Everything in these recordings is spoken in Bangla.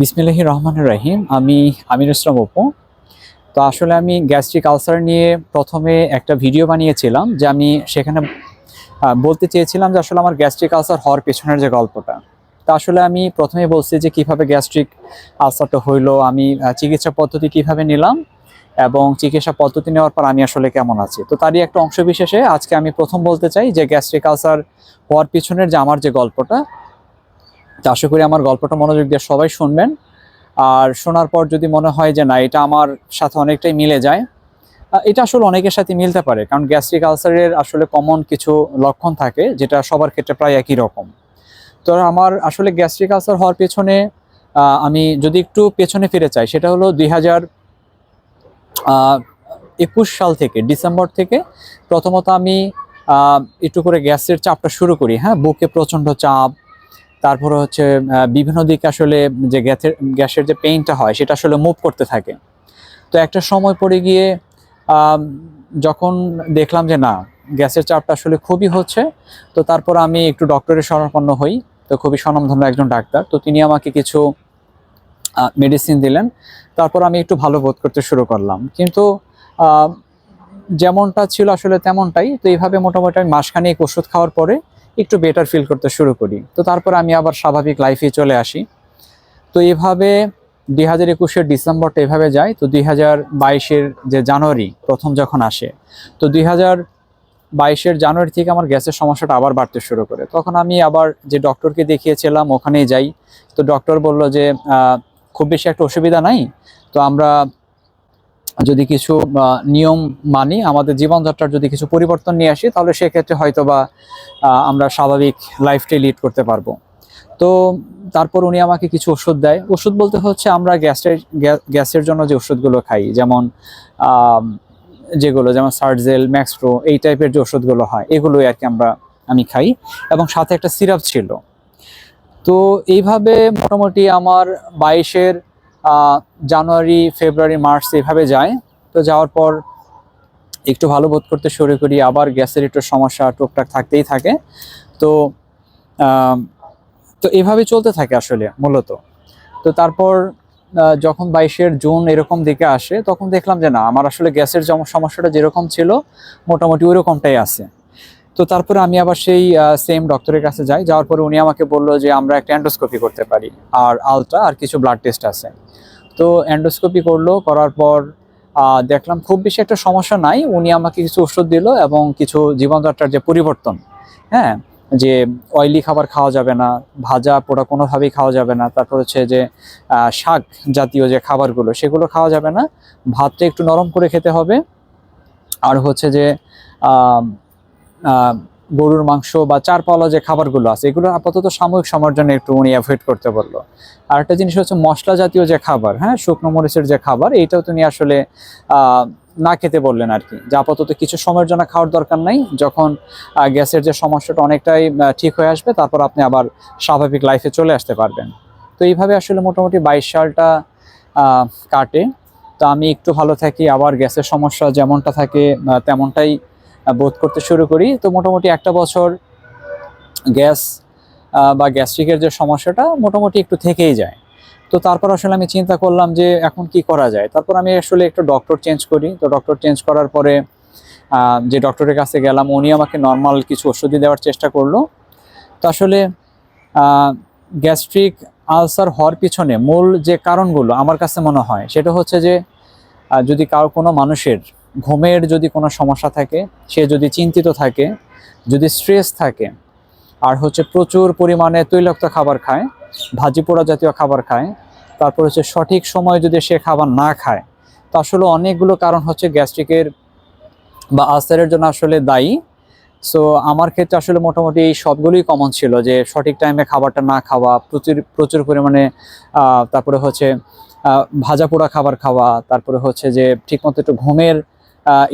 বিসমিল্লাহির রহমানুর রাহিম। আমি আমির ইসলাম অপু। তো আসলে আমি গ্যাস্ট্রিক আলসার নিয়ে প্রথমে একটা ভিডিও বানিয়েছিলাম যে আমি সেখানে বলতে চেয়েছিলাম যে আসলে আমার গ্যাস্ট্রিক আলসার হওয়ার পেছনের যে গল্পটা। তা আসলে আমি প্রথমে বলছি যে কীভাবে গ্যাস্ট্রিক আলসারটা হইল, আমি চিকিৎসা পদ্ধতি কীভাবে নিলাম এবং চিকিৎসা পদ্ধতি নেওয়ার পর আমি আসলে কেমন আছি। তো তারই একটা অংশ বিশেষে আজকে আমি প্রথম বলতে চাই যে গ্যাস্ট্রিক আলসার হওয়ার পিছনের যে আমার যে গল্পটা তো আশা করি আমার গল্পটা মনোযোগ দিয়ে সবাই শুনবেন। আর শোনার পর যদি মনে হয় যে না, এটা আমার সাথে অনেকটাই মিলে যায় এটা আসলে অনেকের সাথে মিলতে পারে। কারণ গ্যাস্ট্রিক আলসারের আসলে কমন কিছু লক্ষণ থাকে, যেটা সবার ক্ষেত্রে প্রায় একই রকম। তো আমার আসলে গ্যাস্ট্রিক আলসার হওয়ার পেছনে আমি যদি একটু পেছনে ফিরে চাই, সেটা হলো দুই হাজার একুশ সাল থেকে, ডিসেম্বর থেকে প্রথমত আমি একটু করে গ্যাসের চাপটা শুরু করি। হ্যাঁ বুকে প্রচণ্ড চাপ তারপরে হচ্ছে বিভিন্ন দিকে আসলে যে গ্যাসের গ্যাসের যে পেইনটা হয়, সেটা আসলে মুভ করতে থাকে। তো একটা সময় পরে গিয়ে যখন দেখলাম যে না, গ্যাসের চাপটা আসলে খুবই হচ্ছে, তো তারপর আমি একটু ডক্টরের শরণাপন্ন হই। তো খুবই স্বনামধন্য একজন ডাক্তার। তো তিনি আমাকে কিছু মেডিসিন দিলেন। তারপর আমি একটু ভালো বোধ করতে শুরু করলাম। কিন্তু যেমনটা ছিল আসলে তেমনটাই। তো এইভাবে মোটামুটি আমি মাসখানেক ওষুধ খাওয়ার পরে একটু বেটার ফিল করতে শুরু করি। তো তারপর আমি আবার স্বাভাবিক লাইফে চলে আসি। তো এভাবে দুই হাজার একুশের ডিসেম্বরটা এভাবে যায়। তো দুই হাজার বাইশের যে জানুয়ারি, প্রথম যখন আসে, তো দুই হাজার বাইশের জানুয়ারি থেকে আমার গ্যাসের সমস্যাটা আবার বাড়তে শুরু করে। তখন আমি আবার যে ডক্টরকে দেখিয়েছিলাম, ওখানেই যাই। তো ডক্টর বলল যে খুব বেশি একটা অসুবিধা নাই। তো আমরা যদি কিছু নিয়ম মানি, আমাদের জীবনযাত্রার যদি কিছু পরিবর্তন নিয়ে আসি, তাহলে সেক্ষেত্রে হয়তো বা আমরা স্বাভাবিক লাইফটাই লিড করতে পারব। তো তারপর উনি আমাকে কিছু ওষুধ দেয়। ওষুধ বলতে হচ্ছে আমরা গ্যাসের গ্যাসের জন্য যে ওষুধগুলো খাই, যেমন যেগুলো, যেমন সার্জেল ম্যাক্সট্রো এই টাইপের যে ওষুধগুলো হয়, এগুলোই আর কি আমরা, আমি খাই। এবং সাথে একটা সিরাপ ছিল। তো এইভাবে মোটামুটি আমার বাইশের জানুয়ারি, ফেব্রুয়ারি, মার্চ এভাবে যায়। তো যাওয়ার পর একটু ভালো বোধ করতে শুরু করি, আবার গ্যাসের একটু সমস্যা টুকটাক থাকতেই থাকে। তো তো এভাবে চলতে থাকে আসলে মূলত। তো তারপর যখন বাইশের জুন এরকম দিকে আসে, তখন দেখলাম যে না, আমার আসলে গ্যাসের সমস্যাটা যেরকম ছিল, মোটামুটি ওই রকমটাই আছে। তো তারপরে আমি আবার সেই সেম ডক্টরের কাছে যাই। যাওয়ার পরে উনি আমাকে বলল যে, আমরা একটা অ্যান্ডোস্কোপি করতে পারি। আর আলট্রা আর কিছু ব্লাড টেস্ট আছে। তো অ্যান্ডোস্কোপি করল, করার পর দেখলাম খুব বেশি একটা সমস্যা নাই। উনি আমাকে কিছু ওষুধ দিল এবং কিছু জীবনযাত্রার যে পরিবর্তন হ্যাঁ যে অয়েলি খাবার খাওয়া যাবে না, ভাজা পোড়া কোনোভাবেই খাওয়া যাবে না। তারপর হচ্ছে যে শাক জাতীয় যে খাবারগুলো, সেগুলো খাওয়া যাবে না। ভাতটা একটু নরম করে খেতে হবে। আর হচ্ছে যে গরুর মাংস বা চার পাওয়া যে খাবারগুলো আছে, এগুলো আপাতত সাময়িক সময়ের জন্য একটু উনি অ্যাভয়েড করতে বলল। আর একটা জিনিস হচ্ছে মশলা জাতীয় যে খাবার হ্যাঁ শুকনো মরিচের যে খাবার, এইটাও তিনি আসলে না খেতে বললেন আর কি যে আপাতত কিছু সময়ের জন্য খাওয়ার দরকার নাই, যখন গ্যাসের যে সমস্যাটা অনেকটাই ঠিক হয়ে আসবে, তারপর আপনি আবার স্বাভাবিক লাইফে চলে আসতে পারবেন। তো এইভাবে আসলে মোটামুটি বাইশ সালটা কাটে। তো আমি একটু ভালো থাকি, আবার গ্যাসের সমস্যা যেমনটা থাকে তেমনটাই বোধ করতে শুরু করি। তো মোটামুটি একটা বছর গ্যাস বা গ্যাস্ট্রিকের যে সমস্যাটা মোটামুটি একটু থেকেই যায়। তো তারপর আসলে আমি চিন্তা করলাম যে এখন কি করা যায়? তারপর আমি আসলে একটু ডক্টর চেঞ্জ করি। তো ডক্টর চেঞ্জ করার পরে যে ডক্টরের কাছে গেলাম, উনি আমাকে নর্মাল কিছু ওষুধই দেওয়ার চেষ্টা করল। তো আসলে গ্যাস্ট্রিক আলসার হওয়ার পিছনে মূল যে কারণগুলো আমার কাছে মনে হয়, সেটা হচ্ছে যে যদি কারও কোনো মানুষের ঘুমের যদি কোনো সমস্যা থাকে, সে যদি চিন্তিত থাকে, যদি স্ট্রেস থাকে, আর হচ্ছে প্রচুর পরিমাণে তৈলাক্ত খাবার খায়, ভাজি পোড়া জাতীয় খাবার খায়, তারপর হচ্ছে সঠিক সময়ে যদি সে খাবার না খায়, তো আসলে অনেকগুলো কারণ হচ্ছে গ্যাস্ট্রিকের বা আলসারের জন্য আসলে দায়ী। সো আমার ক্ষেত্রে আসলে মোটামুটি এই সবগুলোই কমন ছিল যে সঠিক টাইমে খাবারটা না খাওয়া, প্রচুর প্রচুর পরিমাণে তারপরে হচ্ছে ভাজা পোড়া খাবার খাওয়া, তারপরে হচ্ছে যে ঠিকমতো একটু ঘুমের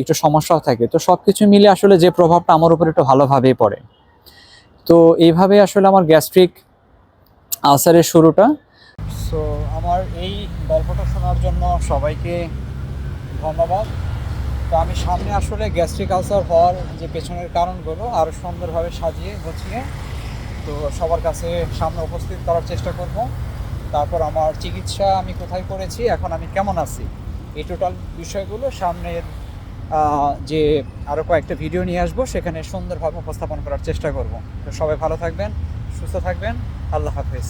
একটু সমস্যাও থাকে। তো সব কিছু মিলে আসলে যে প্রভাবটা আমার উপর একটু ভালোভাবেই পড়ে। তো এইভাবে আসলে আমার গ্যাস্ট্রিক আলসারের শুরুটা। সো আমার এই গল্পটা শোনার জন্য সবাইকে ধন্যবাদ। তো আমি সামনে আসলে গ্যাস্ট্রিক আলসার হওয়ার যে পেছনের কারণগুলো আরও সুন্দরভাবে সাজিয়ে গুছিয়ে তো সবার কাছে সামনে উপস্থিত করার চেষ্টা করব। তারপর আমার চিকিৎসা আমি কোথায় করেছি, এখন আমি কেমন আছি, এই টোটাল বিষয়গুলো সামনের যে আরও কয়েকটা ভিডিও নিয়ে আসব, সেখানে সুন্দরভাবে উপস্থাপন করার চেষ্টা করব। তো সবাই ভালো থাকবেন, সুস্থ থাকবেন, আল্লাহ হাফেজ।